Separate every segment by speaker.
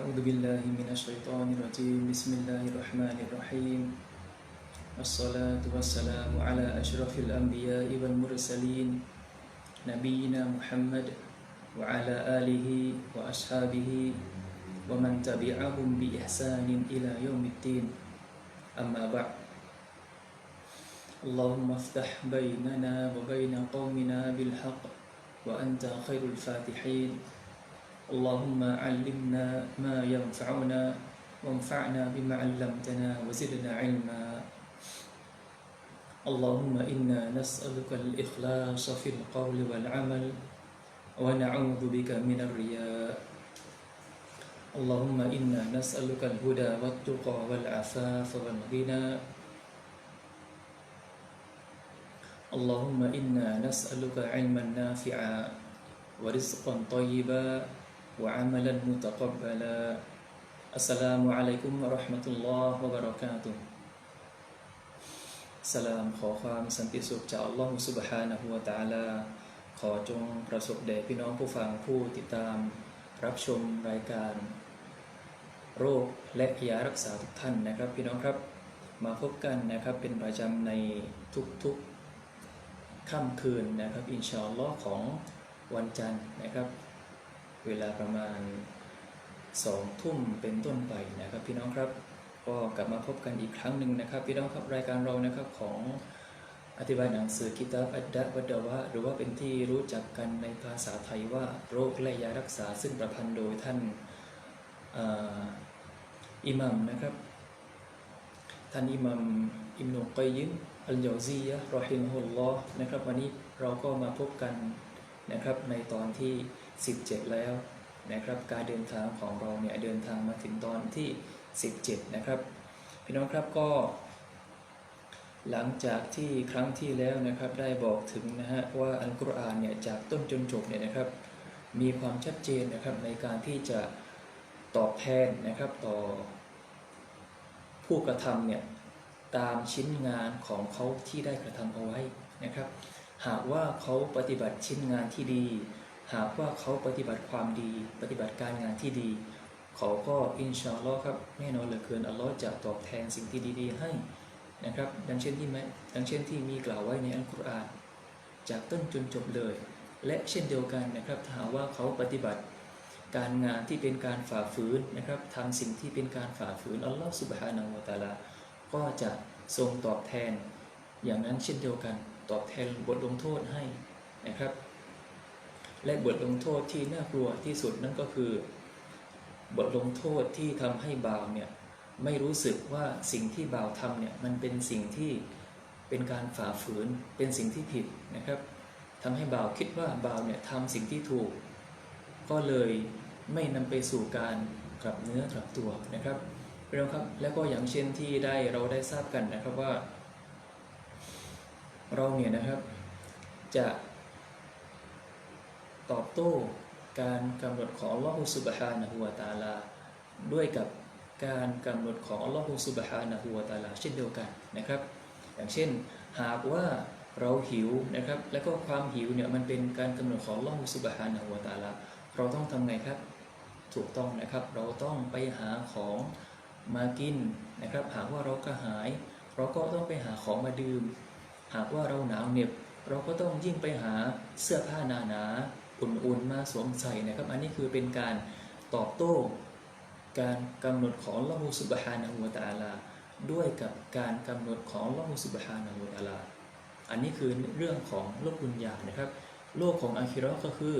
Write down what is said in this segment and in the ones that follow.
Speaker 1: أعوذ بالله من الشيطان الرجيم. بسم الله الرحمن الرحيم. والصلاة والسلام على أشرف الأنبياء والمرسلين نبينا محمد وعلى آله وأصحابه ومن تبعهم بإحسان إلى يوم الدين. أما بعد. اللهم افتح بيننا وبين قومنا بالحق وأنت خير الفاتحين. اللهم علمنا ما ينفعنا وانفعنا بما علمتنا وزدنا علما. اللهم إنا نسألك الإخلاص في القول والعمل ونعوذ بك من الرياء. اللهم إنا نسألك الهدى والتقى والعفاف والغنى. اللهم إنا نسألك علما نافعا ورزقا طيبا. وعملا متقبلا السلام عليكم ورحمة الله وبركاته สลามขอความสันติสุขจากอัลลอฮฺสุบฮานะฮูวะตะอาลา ขอจงประสบแด่พี่น้องผู้ฟังผู้ติดตามรับชมรายการ โรคและยารักษาทุกท่านนะครับ พี่น้องครับมาพบกันนะครับเป็นประจำในทุกๆค่ำคืนนะครับ อินชาอัลลอฮ์ของวันจันทร์นะครับ เวลาประมาณสองทุ่มเป็นต้นไปนะครับพี่น้องครับก็กลับมาพบกันอีกครั้งหนึ่งนะครับ พี่น้องครับรายการเรานะครับของอธิบายหนังสือกิตาบอัดดะวัดวะ หรือว่าเป็นที่รู้จักกันในภาษาไทยว่าโรคและยารักษาซึ่งประพันธ์โดยท่านอิหมัมนะครับ ท่านอิหมัมอิมนุกัยยิมอัลยอซียะรอฮิมฮุลลอฮ์นะครับ วันนี้เราก็มาพบกันนะครับในตอนที่ 17 แล้วนะครับ การเดินทางของเราเนี่ยเดินทางมาถึงตอนที่ 17 นะครับ พี่น้องครับก็ หลังจากที่ครั้งที่แล้วนะครับได้บอกถึงนะฮะว่าอัลกุรอานเนี่ยจากต้นจนจบเนี่ยนะครับ มีความชัดเจนนะครับในการที่จะตอบแทนนะครับต่อ ผู้กระทำเนี่ยตามชิ้นงานของเขาที่ได้กระทำเอาไว้นะครับ หากว่าเขาปฏิบัติชิ้นงานที่ดี หากว่าเขาปฏิบัติความดี ปฏิบัติการงานที่ดี เขาก็อินชาอัลลอฮ์ครับแน่นอนเหลือเกินอัลลอฮ์จะตอบแทนสิ่งที่ดี ๆ ให้นะครับ ดังเช่นที่ไหมดังเช่นที่มีกล่าวไว้ในอัลกุรอานจากต้นจนจบเลย และเช่นเดียวกันนะครับถ้าหากว่าเขาปฏิบัติการงานที่เป็นการฝ่าฝืนนะครับทำสิ่งที่เป็นการฝ่าฝืนอัลลอฮ์สุบฮานาอูตาลาก็จะทรงตอบแทน อย่างนั้นเช่นเดียวกัน ตอบแทนบทลงโทษให้นะครับ และบทลงโทษที่น่ากลัวที่สุดนั่นก็คือ บทลงโทษที่ทำให้บ่าวเนี่ยไม่รู้สึกว่าสิ่งที่บ่าวทำเนี่ยมันเป็นสิ่งที่เป็นการฝ่าฝืนเป็นสิ่งที่ผิดนะครับทำให้บ่าวคิดว่าบ่าวเนี่ยทำสิ่งที่ถูก ก็เลยไม่นำไปสู่การกลับเนื้อกลับตัวนะครับพี่น้องครับแล้วก็อย่างเช่นที่ได้เราได้ทราบกันนะครับว่า เราเนี่ยนะครับจะ ตอบโต้การกำหนดของอัลลอฮฺสุบฮานะฮูวาตาลา ด้วยกับการกำหนดของอัลลอฮฺสุบฮานะฮูวาตาลาเช่นเดียวกันนะครับ อย่างเช่นหากว่าเราหิวนะครับ แล้วก็ความหิวเนี่ยมันเป็นการกำหนดของอัลลอฮฺสุบฮานะฮูวาตาลา เราต้องทำไงครับถูกต้องนะครับ เราต้องไปหาของมากินนะครับ หากว่าเรากระหาย เราก็ต้องไปหาของมาดื่ม หากว่าเราหนาวเหน็บ เราก็ต้องยิ่งไปหาเสื้อผ้าหนาหนา อุ่นๆมาสวมใส่นะครับ อันนี้คือเป็นการตอบโต้ การกำหนดของละหูสุบฮานะฮูวตาลา ด้วยกับการกำหนดของละหูสุบฮานะฮูวตาลา อันนี้คือเรื่องของโลกบุญญานะครับ โลกของอาคิราะห์ก็คือ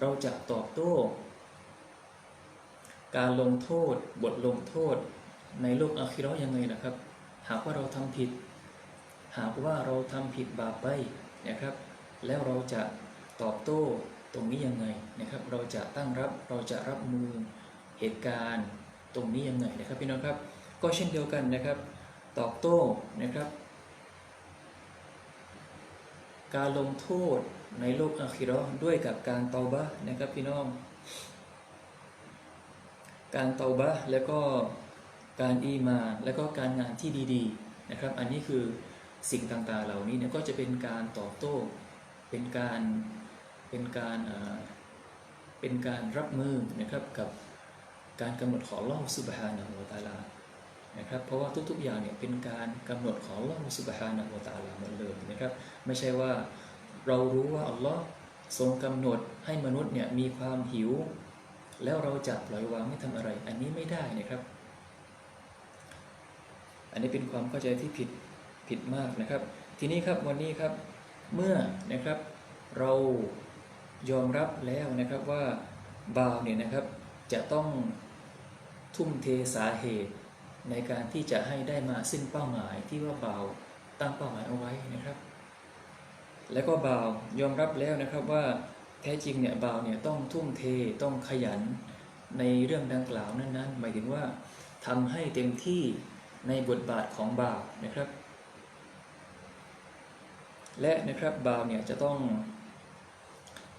Speaker 1: เราจะตอบโต้ การลงโทษ บทลงโทษ ในโลกอาคิราะห์ยังไงนะครับ หากว่าเราทำผิด หากว่าเราทำผิดบาปไปนะครับ แล้วเราจะตอบโต้ ตรงนี้ยังไงนะครับ เราจะตั้งรับเราจะรับมือเหตุการณ์ตรงนี้ยังไงนะครับพี่น้องครับ ก็เช่นเดียวกันนะครับ ตอบโต้นะครับ การลงโทษในโลกอาคิราะห์ด้วยกับการเตาบะนะครับพี่น้อง การเตาบะแล้วก็การอีมาและก็การงานที่ดีๆนะครับ อันนี้คือสิ่งต่างๆเหล่านี้เนี่ยก็จะเป็นการตอบโต้เป็นการ เป็นการเป็นการรับมือนะครับกับการกำหนดของลลอฮฺสุบฮานะฮูวตาลานะครับเพราะว่าทุกๆอย่างเนี่ยเป็นการกำหนดของลลอฮฺสุบฮานะฮูวตาลาหมดเลยนะครับไม่ใช่ว่าเรารู้ว่าอัลลอฮ์ทรงกำหนดให้มนุษย์เนี่ยมีความหิว แล้วเราจะปล่อยวางไม่ทำอะไร อันนี้ไม่ได้นะครับ อันนี้เป็นความเข้าใจที่ผิดผิดมากนะครับ ทีนี้ครับวันนี้ครับเมื่อนะครับเรา ยอมรับแล้วนะครับว่าบ่าวเนี่ยนะครับจะต้องทุ่มเทสาเหตุในการที่จะให้ได้มาซึ่งเป้าหมายที่ว่าบ่าวตั้งเป้าหมายเอาไว้นะครับ แล้วก็บ่าวยอมรับแล้วนะครับว่าแท้จริงเนี่ยบ่าวเนี่ยต้องทุ่มเทต้องขยันในเรื่องดังกล่าวนั้นๆ หมายถึงว่าทำให้เต็มที่ในบทบาทของบ่าวนะครับ และนะครับบ่าวเนี่ยจะต้อง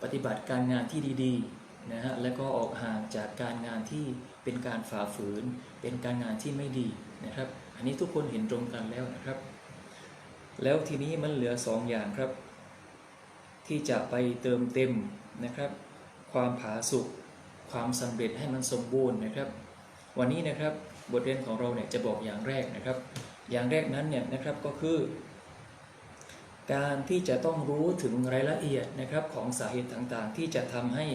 Speaker 1: ปฏิบัติการงานที่ดีๆนะฮะแล้วก็ออกห่างจากการงานที่เป็นการฝ่าฝืน เป็นการงานที่ไม่ดีนะครับ อันนี้ทุกคนเห็นตรงกันแล้วนะครับ แล้วทีนี้มันเหลือสองอย่างครับ ที่จะไปเติมเต็มนะครับ ความผาสุกความสำเร็จให้มันสมบูรณ์นะครับ วันนี้นะครับบทเรียนของเราเนี่ยจะบอกอย่างแรกนะครับ อย่างแรกนั้นเนี่ยนะครับก็คือ การที่จะต้องรู้ถึงรายละเอียดนะครับของสาเหตุต่างๆ ที่จะทำให้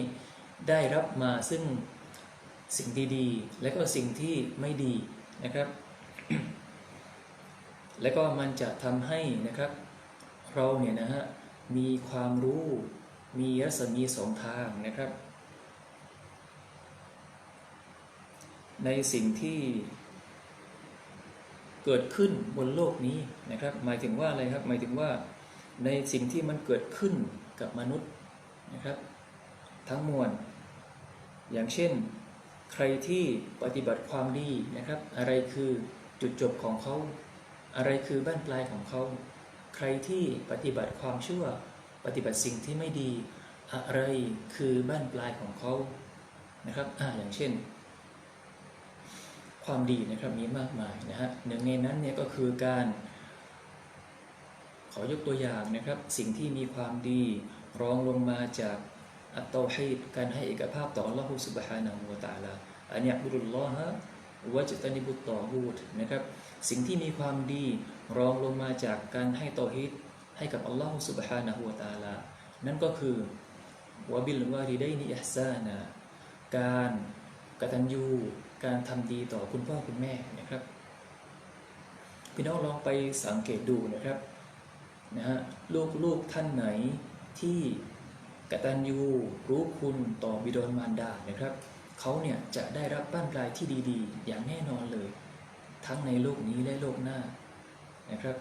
Speaker 1: ได้รับมาซึ่งสิ่งดีๆ และก็สิ่งที่ไม่ดีนะครับ และก็มันจะทำให้นะครับเราเนี่ยนะฮะมีความรู้มีรัศมีสองทางนะครับ ในสิ่งที่เกิดขึ้นบนโลกนี้นะครับ หมายถึงว่าอะไรครับ หมายถึงว่า ในสิ่งที่มันเกิดขึ้นกับมนุษย์นะครับ ทั้งมวล อย่างเช่น ใครที่ปฏิบัติความดีนะครับ อะไรคือจุดจบของเขา อะไรคือบ้านปลายของเขา ใครที่ปฏิบัติความชั่ว ปฏิบัติสิ่งที่ไม่ดี อะไรคือบ้านปลายของเขานะครับอ่าอย่างเช่น ความดีนะครับมีมากมายนะฮะหนึ่งในนั้นเนี่ยก็คือการ ขอยกตัวอย่างนะครับ สิ่งที่มีความดี รองลงมาจากอัตตาฮีดการให้เอกภาพต่อ Allah Subhanahu wa Taala อันยะบุรุลลอฮะวะจตานิบุตตอฮูดนะครับ สิ่งที่มีความดีรองลงมาจากการให้ตอฮีดให้กับ Allah Subhanahu wa Taala นั่นก็คือวะบิลวาริดัยนิอิฮซานะการกตัญญูการทำดีต่อคุณพ่อคุณแม่นะครับ พี่น้องลองไปสังเกตดูนะครับ นะฮะลูกลูกท่านไหนที่กตัญญูรู้คุณต่อบิดามารดานะครับเขาเนี่ยจะได้รับบ้านปลายที่ดีๆ อย่างแน่นอนเลย ทั้งในโลกนี้และโลกหน้านะครับ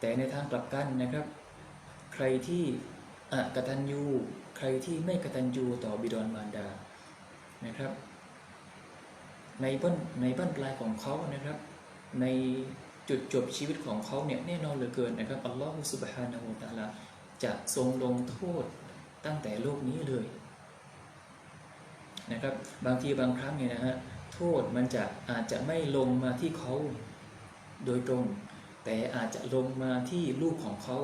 Speaker 1: แต่ในทางกลับกันนะครับ ใครที่อกตัญญูใครที่ไม่กตัญญูต่อบิดามารดานะครับ ในบ้านในบ้านปลายของเขานะครับ ใน จุดจบชีวิตของเขาเนี่ยแน่นอนเหลือเกินนะครับอัลลอฮฺสุบฮานาหูตะอาลาจะทรงลงโทษตั้งแต่โลกนี้เลยนะครับบางทีบางครั้งเนี่ยนะฮะโทษมันจะอาจจะไม่ลงมาที่เขาโดยตรง แต่อาจจะลงมาที่ลูกของเขา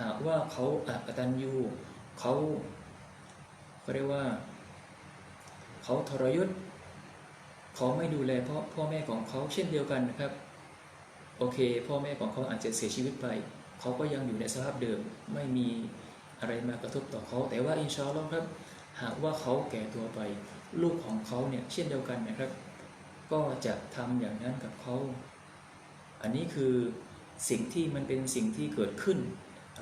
Speaker 1: หากว่าเขาอักตันยูเขาเขาเรียกว่า เขาทรยศเขาไม่ดูแลพ่อพ่อแม่ของเขาเช่นเดียวกันนะครับ โอเค พ่อแม่ของเขาอาจจะเสียชีวิตไป เขาก็ยังอยู่ในสภาพเดิม ไม่มีอะไรมากระทบต่อเขา แต่ว่าอินชาอัลลอฮ์ครับ หากว่าเขาแก่ตัวไป ลูกของเขาเนี่ยเช่นเดียวกันนะครับ ก็จะทำอย่างนั้นกับเขา อันนี้คือสิ่งที่มันเป็นสิ่งที่เกิดขึ้น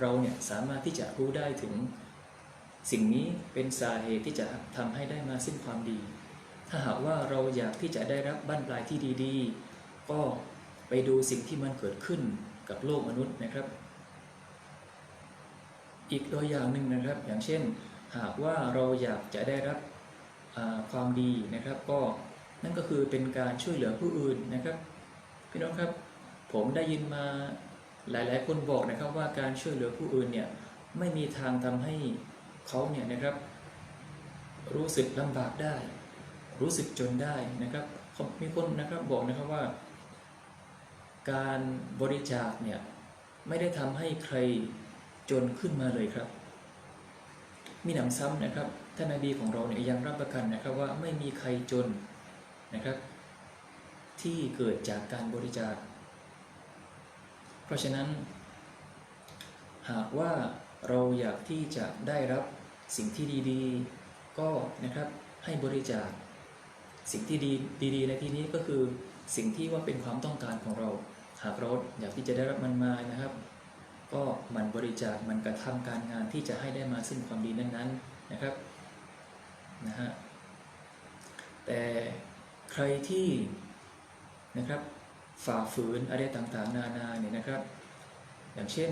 Speaker 1: เราเนี่ยสามารถที่จะรู้ได้ถึง สิ่งนี้เป็นสาเหตุที่จะทำให้ได้มาสิ้นความดี ถ้าหากว่าเราอยากที่จะได้รับบ้านปลายที่ดี ๆ ก็ ไปดูสิ่งที่มันเกิดขึ้นกับโลกมนุษย์นะครับ อีกตัวอย่างหนึ่งนะครับ อย่างเช่น หากว่าเราอยากจะได้รับความดีนะครับ ก็นั่นก็คือเป็นการช่วยเหลือผู้อื่นนะครับ พี่น้องครับ ผมได้ยินมาหลาย ๆ คนบอกนะครับว่าการช่วยเหลือผู้อื่นเนี่ยไม่มีทางทำให้เขาเนี่ยนะครับ รู้สึกลำบากได้ รู้สึกจนได้นะครับ มีคนนะครับบอกนะครับว่า การบริจาคเนี่ยไม่ได้ทำให้ใครจนขึ้นมาเลยครับ มีหนำซ้ำนะครับท่านนบีของเราเนี่ยยังรับประกันนะครับว่าไม่มีใครจนนะครับ ที่เกิดจากการบริจาค เพราะฉะนั้น หากว่าเราอยากที่จะได้รับสิ่งที่ดีๆ ก็นะครับให้บริจาค สิ่งที่ดีดีๆในที่นี้ก็คือ สิ่งที่ว่าเป็นความต้องการของเรา หากเราอยากที่จะได้รับมันมานะครับ ก็มันบริจาคมันกระทำการงานที่จะให้ได้มาซึ่งความดีนั้นๆนะครับนะฮะแต่ใครที่นะครับฝ่าฝืนอะไรต่างๆ นานาเนี่ยนะครับ อย่างเช่น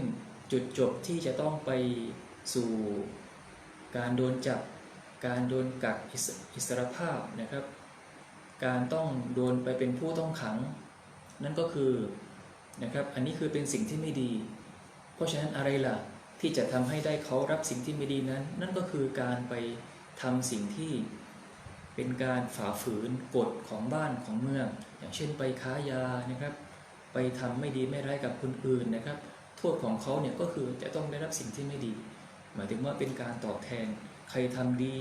Speaker 1: จุดจบที่จะต้องไปสู่การโดนจับ การโดนกักอิสอิสรภาพนะครับ การต้องโดนไปเป็นผู้ต้องขัง นั่นก็คือนะครับอันนี้คือเป็นสิ่งที่ไม่ดี เพราะฉะนั้นอะไรล่ะที่จะทำให้ได้เขารับสิ่งที่ไม่ดีนั้น นั่นก็คือการไปทำสิ่งที่เป็นการฝ่าฝืนกฎของบ้านของเมือง อย่างเช่นไปค้ายานะครับ ไปทำไม่ดีไม่ร้ายกับคนอื่นนะครับ โทษของเขาเนี่ยก็คือจะต้องได้รับสิ่งที่ไม่ดี หมายถึงว่าเป็นการตอบแทน ใครทำดี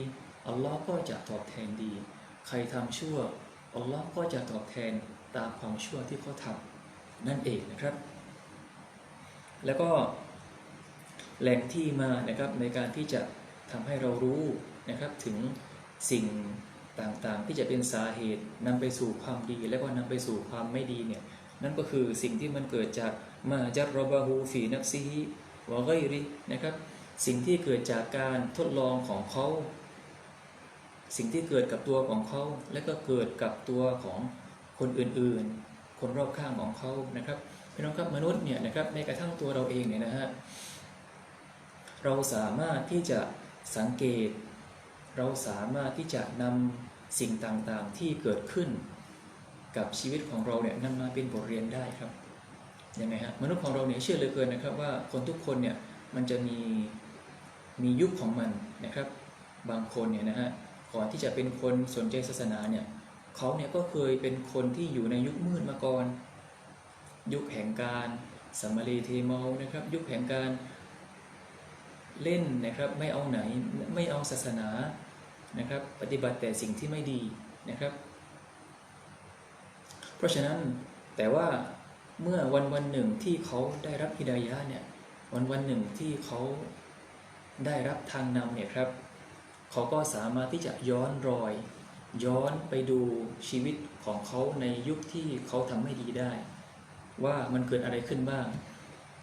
Speaker 1: อัลลอฮ์ก็จะตอบแทนดี ใครทำชั่ว อัลลอฮ์ก็จะตอบแทนตามความชั่วที่เขาทำนั่นเองนะครับ แล้วก็แหล่งที่มานะครับในการที่จะทำให้เรารู้นะครับถึงสิ่งต่างๆ ที่จะเป็นสาเหตุนำไปสู่ความดี และก็นำไปสู่ความไม่ดีเนี่ยนั่นก็คือสิ่งที่มันเกิดจากมาจัรรบาฮูฟีนัฟซีฮิวะไกรินะครับสิ่งที่เกิดจากการทดลองของเขา สิ่งที่เกิดกับตัวของเขา และก็เกิดกับตัวของคนอื่นๆ คนรอบข้างของเขานะครับพี่น้องครับมนุษย์เนี่ยนะครับในกระทั่งตัวเราเองเนี่ยนะฮะเราสามารถที่จะสังเกต เราสามารถที่จะนำสิ่งต่างๆที่เกิดขึ้น กับชีวิตของเราเนี่ยนำมาเป็นบทเรียนได้ครับยังไงฮะมนุษย์ของเราเนี่ยเชื่อเหลือเกินนะครับว่าคนทุกคนเนี่ยมันจะมีมียุคของมันนะครับ บางคนเนี่ยนะฮะ ก่อนที่จะเป็นคนสนใจศาสนาเนี่ยเขาเนี่ยก็เคยเป็นคนที่อยู่ในยุคมืดมาก่อน ยุคแห่งการสัมมารีเทเมานะครับ ยุคแห่งการเล่นนะครับไม่เอาไหนไม่เอาศาสนานะครับ ปฏิบัติแต่สิ่งที่ไม่ดีนะครับ เพราะฉะนั้นแต่ว่าเมื่อวันวันหนึ่งที่เขาได้รับฮิดายะเนี่ยวันวันหนึ่งที่เขาได้รับทางนำเนี่ยครับ เขาก็สามารถที่จะย้อนรอย ย้อนไปดูชีวิตของเขาในยุคที่เขาทำไม่ดีได้ ว่ามันเกิดอะไรขึ้นบ้าง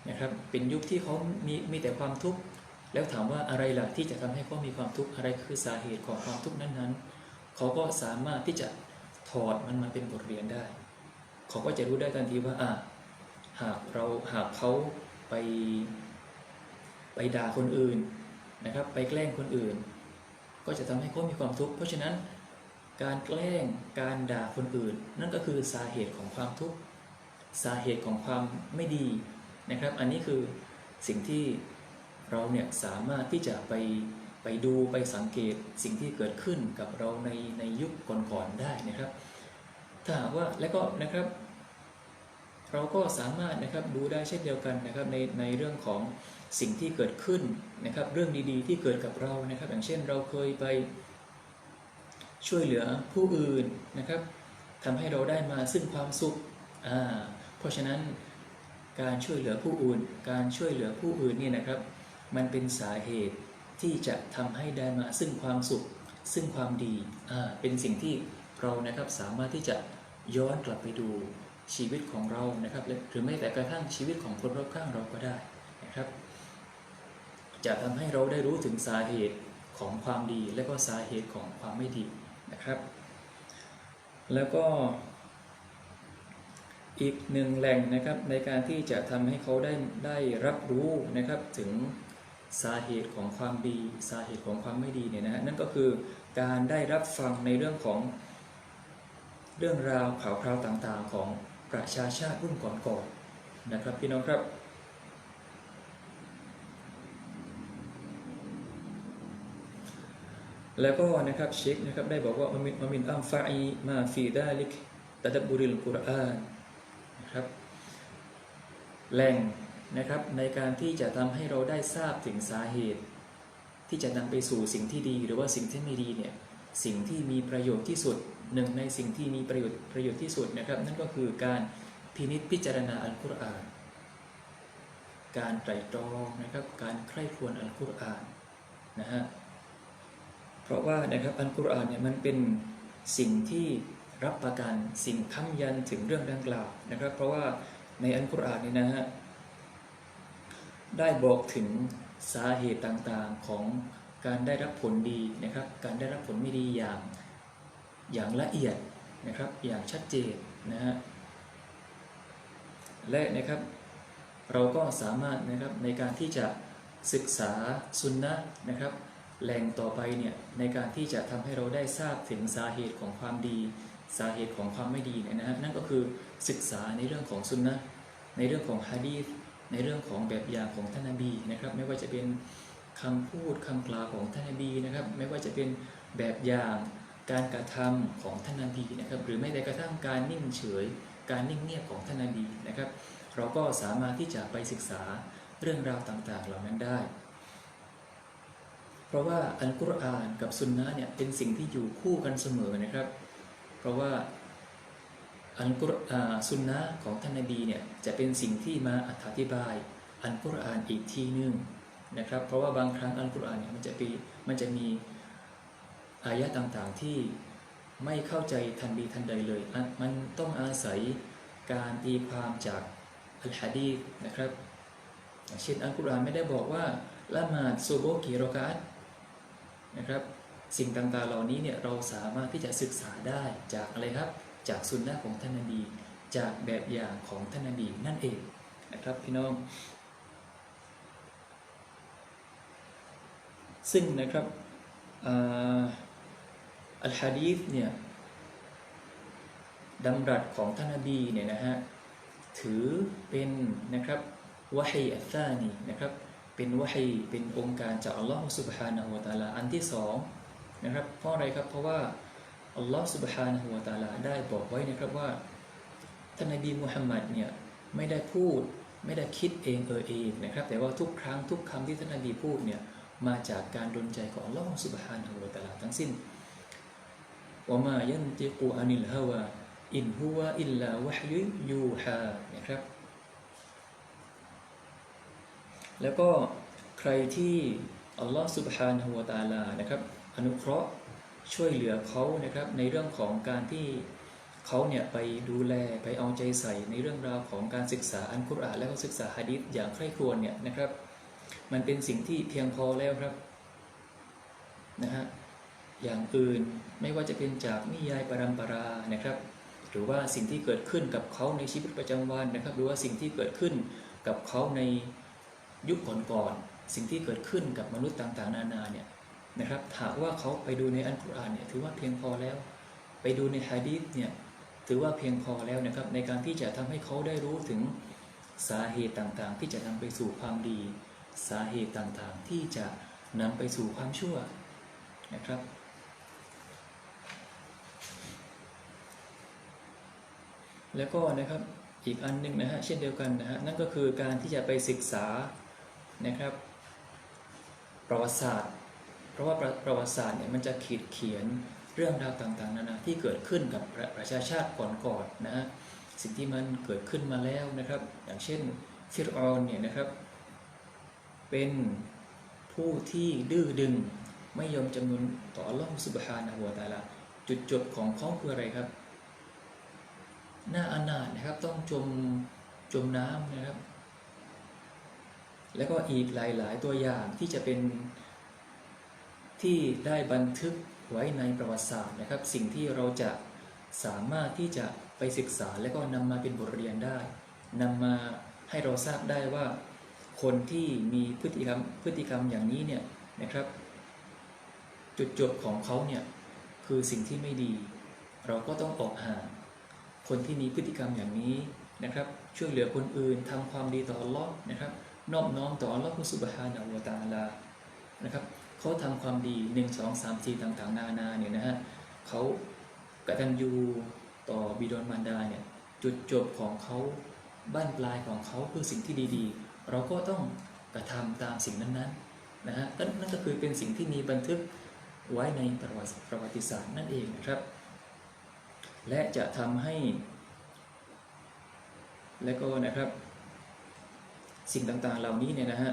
Speaker 1: นะครับ เป็นยุคที่เขามีมีแต่ความทุกข์แล้วถามว่าอะไรล่ะที่จะทำให้เขามีความทุกข์อะไรคือสาเหตุของความทุกข์นั้นๆ เขาก็สามารถที่จะถอดมันมาเป็นบทเรียนได้ เขาก็จะรู้ได้ทันทีว่าอะหากเราหากเขาไปไปด่าคนอื่นนะครับ ไปแกล้งคนอื่น ก็จะทำให้เขามีความทุกข์เพราะฉะนั้นการแกล้งการด่าคนอื่น นั่นก็คือสาเหตุของความทุกข์สาเหตุของความไม่ดีนะครับ อันนี้คือสิ่งที่เราเนี่ยสามารถที่จะไปไปดูไปสังเกตสิ่งที่เกิดขึ้นกับเราในในยุคก่อนๆได้นะครับ ถ้าหากว่าแล้วก็นะครับ เราก็สามารถนะครับดูได้เช่นเดียวกันนะครับในในเรื่องของ สิ่งที่เกิดขึ้นนะครับเรื่องดีๆ ที่เกิดกับเรานะครับ อย่างเช่นเราเคยไปช่วยเหลือผู้อื่นนะครับทำให้เราได้มาซึ่งความสุขอ่าเพราะฉะนั้นการช่วยเหลือผู้อื่น การช่วยเหลือผู้อื่นเนี่ยนะครับ มันเป็นสาเหตุที่จะทำให้ได้มาซึ่งความสุข ซึ่งความดีอ่าเป็นสิ่งที่เรานะครับสามารถที่จะย้อนกลับไปดูชีวิตของเรานะครับหรือแม้แต่กระทั่งชีวิตของคนรอบข้างเราก็ได้นะครับ จะทำให้เราได้รู้ถึงสาเหตุของความดีและก็สาเหตุของความไม่ดีนะครับ แล้วก็อีกหนึ่งแหล่งนะครับในการที่จะทำให้เขาได้ได้รับรู้นะครับถึงสาเหตุของความดี สาเหตุของความไม่ดีเนี่ยนะฮะนั่นก็คือการได้รับฟังในเรื่องของเรื่องราวข่าวคราวต่างๆ ของประชาชาติรุ่นก่อนๆนะครับพี่น้องครับ แล้วก็นะครับเช็คนะครับได้บอกว่ามามินมามินอัมฟาอีมาฟีดาลิกตะดับบุริลกุรอานนะครับแหล่งนะครับในการที่จะทำให้เราได้ทราบถึงสาเหตุ ที่จะนำไปสู่สิ่งที่ดีหรือว่าสิ่งที่ไม่ดีเนี่ยสิ่งที่มีประโยชน์ที่สุดหนึ่งในสิ่งที่มีประโยชน์ประโยชน์ที่สุดนะครับ นั่นก็คือการพินิจพิจารณาอัลกุรอาน การไตรตรองนะครับการใคร่ครวญอัลกุรอานนะฮะ เพราะว่านะครับอัลกุรอานเนี่ยมันเป็นสิ่งที่รับประกันสิ่งค้ำยันถึงเรื่องดังกล่าวนะครับ เพราะว่าในอัลกุรอานนี่นะฮะได้บอกถึงสาเหตุต่างๆของการได้รับผลดีนะครับ การได้รับผลไม่ดีอย่างอย่างละเอียดนะครับอย่างชัดเจนนะฮะและนะครับเราก็สามารถนะครับในการที่จะศึกษาสุนนะนะครับ แหล่งต่อไปเนี่ยในการที่จะทำให้เราได้ทราบถึงสาเหตุของความดี สาเหตุของความไม่ดีเนี่ยนะฮะนั่นก็คือศึกษาในเรื่องของสุนนะในเรื่องของฮะดีษในเรื่องของแบบอย่างของท่านนบีนะครับ ไม่ว่าจะเป็นคำพูดคำกล่าวของท่านนบีนะครับ ไม่ว่าจะเป็นแบบอย่างการกระทำของท่านนบีนะครับ หรือไม่แต่กระทั่งการนิ่งเฉย การนิ่งเงียบของท่านนบีนะครับ เราก็สามารถที่จะไปศึกษาเรื่องราวต่างๆ เหล่านั้นได้ ราะว่าอัลกุรอานกับสุนนะเนี่ยเป็นสิ่งที่อยู่คู่กันเสมอนะครับ เพราะว่าอัลกุรอานสุนนะของท่านนบีเนี่ยจะเป็นสิ่งที่มาอธิบายอัลกุรอานอีกทีนึงนะครับ เพราะว่าบางครั้งอัลกุรอานเนี่ยมันจะปีมันจะมีอายะต่างๆที่ไม่เข้าใจทันทีทันใดเลย มันต้องอาศัยการตีความจากอัลฮะดีนะครับเช่นอัลกุรอานไม่ได้บอกว่าละหมาดซูโบกี่รอกาต นะครับ สิ่งต่างๆเหล่านี้เนี่ยเราสามารถที่จะศึกษาได้จากอะไรครับ จากสุนนะของท่านนบีจากแบบอย่างของท่านนบีนั่นเองนะครับพี่น้อง ซึ่งนะครับอัลฮะดีษเนี่ยดำรัสของท่านนบีเนี่ยนะฮะถือเป็นนะครับวะฮีอัลซานีนะครับ เป็นวะฮีเป็นองค์การจากอัลลอฮฺสุบฮานะฮูวะตาลาอันที่สองนะครับเพราะอะไรครับเพราะว่าอัลลอฮฺสุบฮานะฮูวะตาลาได้บอกไว้นะครับว่าท่านนบีมุฮัมมัดเนี่ยไม่ได้พูดไม่ได้คิดเองเออเองนะครับ แต่ว่าทุกครั้งทุกคำที่ท่านนบีพูดเนี่ยมาจากการดลใจของอัลลอฮฺสุบฮานะฮูวะตาลาทั้งสิ้นวะมายันติกูอานิลฮาวาอินฮุวะอิลลาวะฮยุยูฮานะครับ แล้วก็ใครที่อัลลอฮฺสุบฮานฮวตาลานะครับอนุเคราะห์ช่วยเหลือเขานะครับในเรื่องของการที่เขาเนี่ยไปดูแลไปเอาใจใส่ในเรื่องราวของการศึกษาอันกุรอานและก็ศึกษาฮะดิษอย่างใคร่ครวญเนี่ยนะครับ มันเป็นสิ่งที่เพียงพอแล้วครับนะฮะอย่างอื่นไม่ว่าจะเป็นจากนิยายปรัมปรานะครับ หรือว่าสิ่งที่เกิดขึ้นกับเขาในชีวิตประจำวันนะครับ หรือว่าสิ่งที่เกิดขึ้นกับเขาใน ยุคก่อนๆสิ่งที่เกิดขึ้นกับมนุษย์ต่างๆ นานาเนี่ยนะครับถามว่าเขาไปดูในอัลกุรอานเนี่ยถือว่าเพียงพอแล้ว ไปดูในฮะดีษเนี่ยถือว่าเพียงพอแล้วนะครับในการที่จะทำให้เขาได้รู้ถึงสาเหตุต่างๆ ที่จะนำไปสู่ความดี สาเหตุต่างๆ ที่จะนำไปสู่ความชั่วนะครับแล้วก็นะครับอีกอันหนึงนะฮะเช่นเดียวกันนะฮะนั่นก็คือการที่จะไปศึกษา นะครับ ประวัติศาสตร์ เพราะว่าประประวัติศาสตร์เนี่ยมันจะขีดเขียนเรื่องราวต่างๆนานาที่เกิดขึ้นกับประประชาชาติก่อนๆนะฮะสิ่งที่มันเกิดขึ้นมาแล้วนะครับ อย่างเช่นฟิรออนเนี่ยนะครับ เป็นผู้ที่ดื้อดึงไม่ยอมจำนนต่ออัลลอฮฺสุบฮานะฮูวะตาลาจุดจบของเขาคืออะไรครับ หน้าอนาถนะครับต้องจมจมน้ำนะครับ แล้วก็อีกหลายๆ ตัวอย่างที่จะเป็นที่ได้บันทึกไว้ในประวัติศาสตร์นะครับ สิ่งที่เราจะสามารถที่จะไปศึกษาและก็นำมาเป็นบทเรียนได้นำมาให้เราทราบได้ว่าคนที่มีพฤติกรรมพฤติกรรมอย่างนี้เนี่ยนะครับ จุดจบของเขาเนี่ยคือสิ่งที่ไม่ดี เราก็ต้องออกห่างคนที่มีพฤติกรรมอย่างนี้นะครับ ช่วยเหลือคนอื่นทำความดีต่ออัลลอฮ์นะครับ นอบน้อมต่ออัลลอฮ์สุบฮานะฮูวะตาลานะครับเขาทำความดี1 2 3 4ต่างๆ นานาเนี่ยนะฮะเขากตัญญูต่อบิดอนมารดาเนี่ยจุดจบของเขาบ้านปลายของเขาคือสิ่งที่ดีๆ เราก็ต้องกระทำตามสิ่งนั้นๆนะฮะก็นั่นก็คือเป็นสิ่งที่มีบันทึกไว้ในประวัติประวัติศาสตร์นั่นเองนะครับ และจะทำให้ และก็นะครับ สิ่งต่างๆเหล่านี้เนี่ยนะฮะ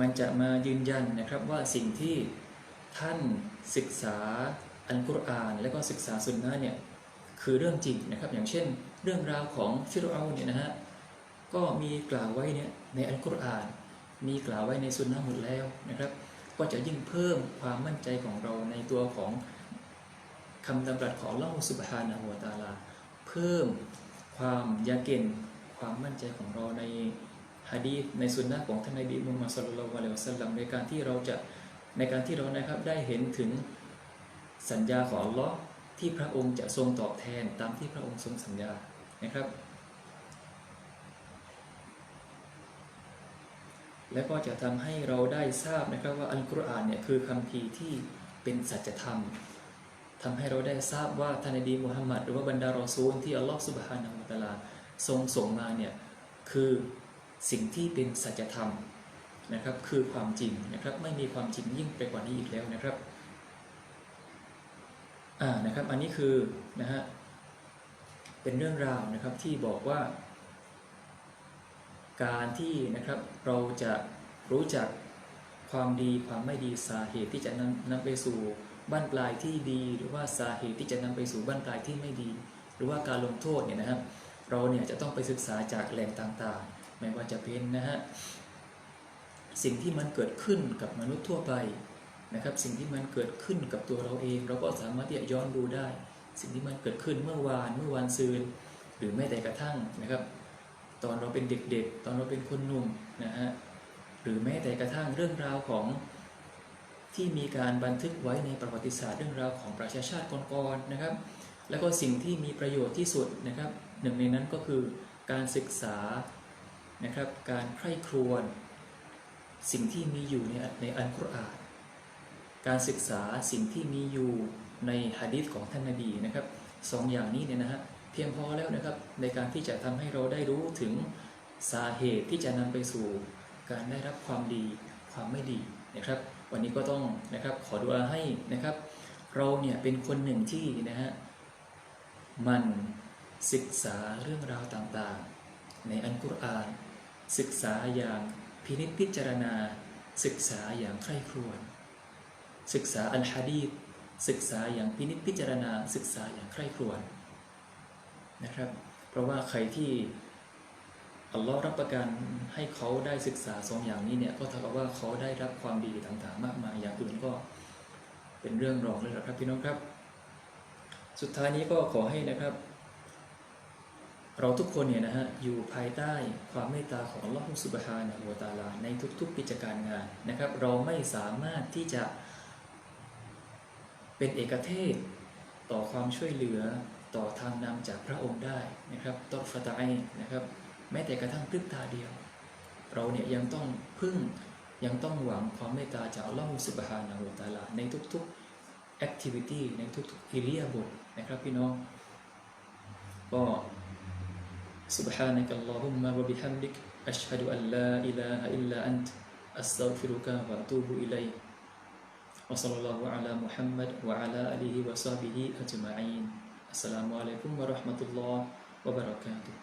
Speaker 1: มันจะมายืนยันนะครับว่าสิ่งที่ท่านศึกษาอัลกุรอาน และก็ศึกษาสุนนะเนี่ยคือเรื่องจริงนะครับ อย่างเช่น เรื่องราวของฟิรเอาเนี่ยนะฮะก็มีกล่าวไว้เนี่ยในอัลกุรอาน มีกล่าวไว้ในสุนนะหมดแล้วนะครับ ก็จะยิ่งเพิ่มความมั่นใจของเราในตัวของคำดำรัสของอัลลอฮฺสุบฮานะฮูวตาลา เพิ่มความยาเก่นความมั่นใจของเราใน ฮะดีในสุนนะของท่านนบีมุฮัมมัดสุลลัลลอฮุอะลัยวะสัลลัมในการที่เราจะในการที่เรานะครับได้เห็นถึงสัญญาของอัลลอฮ์ที่พระองค์จะทรงตอบแทนตามที่พระองค์ทรงสัญญานะครับ และก็จะทำให้เราได้ทราบนะครับว่าอัลกุรอานเนี่ยคือคำพีร์ที่เป็นสัจธรรมทำให้เราได้ทราบว่าท่านนบีมุฮัมมัดหรือว่าบรรดารอซูลที่อัลลอฮฺสุบฮานะฮูตะลาทรงส่งมาเนี่ยคือ สิ่งที่เป็นสัจธรรมนะครับ คือความจริงนะครับ ไม่มีความจริงยิ่งไปกว่านี้อีกแล้วนะครับอ่านะครับอันนี้คือนะฮะเป็นเรื่องราวนะครับที่บอกว่า การที่นะครับเราจะรู้จักความดีความไม่ดีสาเหตุที่จะนำนำไปสู่บ้านปลายที่ดี หรือว่าสาเหตุที่จะนำไปสู่บ้านปลายที่ไม่ดี หรือว่าการลงโทษเนี่ยนะครับ เราเนี่ยจะต้องไปศึกษาจากแหล่งต่างๆ ไม่ว่าจะเป็นนะฮะสิ่งที่มันเกิดขึ้นกับมนุษย์ทั่วไปนะครับ สิ่งที่มันเกิดขึ้นกับตัวเราเอง เราก็สามารถที่จะย้อนดูได้ สิ่งที่มันเกิดขึ้นเมื่อวานเมื่อวานซืน หรือแม้แต่กระทั่งนะครับ ตอนเราเป็นเด็กๆ ตอนเราเป็นคนหนุ่มนะฮะหรือแม้แต่กระทั่งเรื่องราวของที่มีการบันทึกไว้ในประวัติศาสตร์เรื่องราวของประชาชาติก่อนๆนะครับ แล้วก็สิ่งที่มีประโยชน์ที่สุดนะครับ หนึ่งในนั้นก็คือการศึกษา นะครับ การใคร่ครวญสิ่งที่มีอยู่ในในอัลกุรอาน การศึกษาสิ่งที่มีอยู่ในฮะดีษของท่านนบีนะครับสองอย่างนี้เนี่ยนะฮะเพียงพอแล้วนะครับในการที่จะทำให้เราได้รู้ถึงสาเหตุที่จะนำไปสู่ การได้รับความดีความไม่ดีนะครับ วันนี้ก็ต้องนะครับขอดุอาให้นะครับ เราเนี่ยเป็นคนหนึ่งที่นะฮะมันศึกษาเรื่องราวต่างๆ ในอัลกุรอาน ศึกษาอย่างพินิจพิจารณา ศึกษาอย่างใคร่ครวญศึกษาอัลฮะดีษศึกษาอย่างพินิจพิจารณา ศึกษาอย่างใคร่ครวญนะครับ เพราะว่าใครที่อัลลอฮ์รับประกันให้เขาได้ศึกษาสองอย่างนี้เนี่ยก็เท่ากับว่าเขาได้รับความดีต่างๆ มากมายอย่างอื่นก็เป็นเรื่องรองเลยนะครับพี่น้องครับ สุดท้ายนี้ก็ขอให้นะครับ เราทุกคนเนี่ยนะฮะอยู่ภายใต้ความเมตตาของลอฮฺสุบฮานะฮูวตาลาในทุกๆกิจการงานนะครับ เราไม่สามารถที่จะเป็นเอกเทศต่อความช่วยเหลือต่อทางนำจากพระองค์ได้นะครับต้องฟตาไอนะครับ แม้แต่กระทั่งพริบตาเดียว เราเนี่ยยังต้องพึ่งยังต้องหวังความเมตตาจากลอฮฺสุบฮานะฮูวตาลาในทุกๆ activity ในทุกๆอิเลียบทนะครับพี่น้องก็ سبحانك اللهم وبحمدك أشهد أن لا إله إلا أنت أستغفرك وأتوب إليك. وصلى الله على محمد وعلى آله وصحبه أجمعين. السلام عليكم ورحمة الله وبركاته.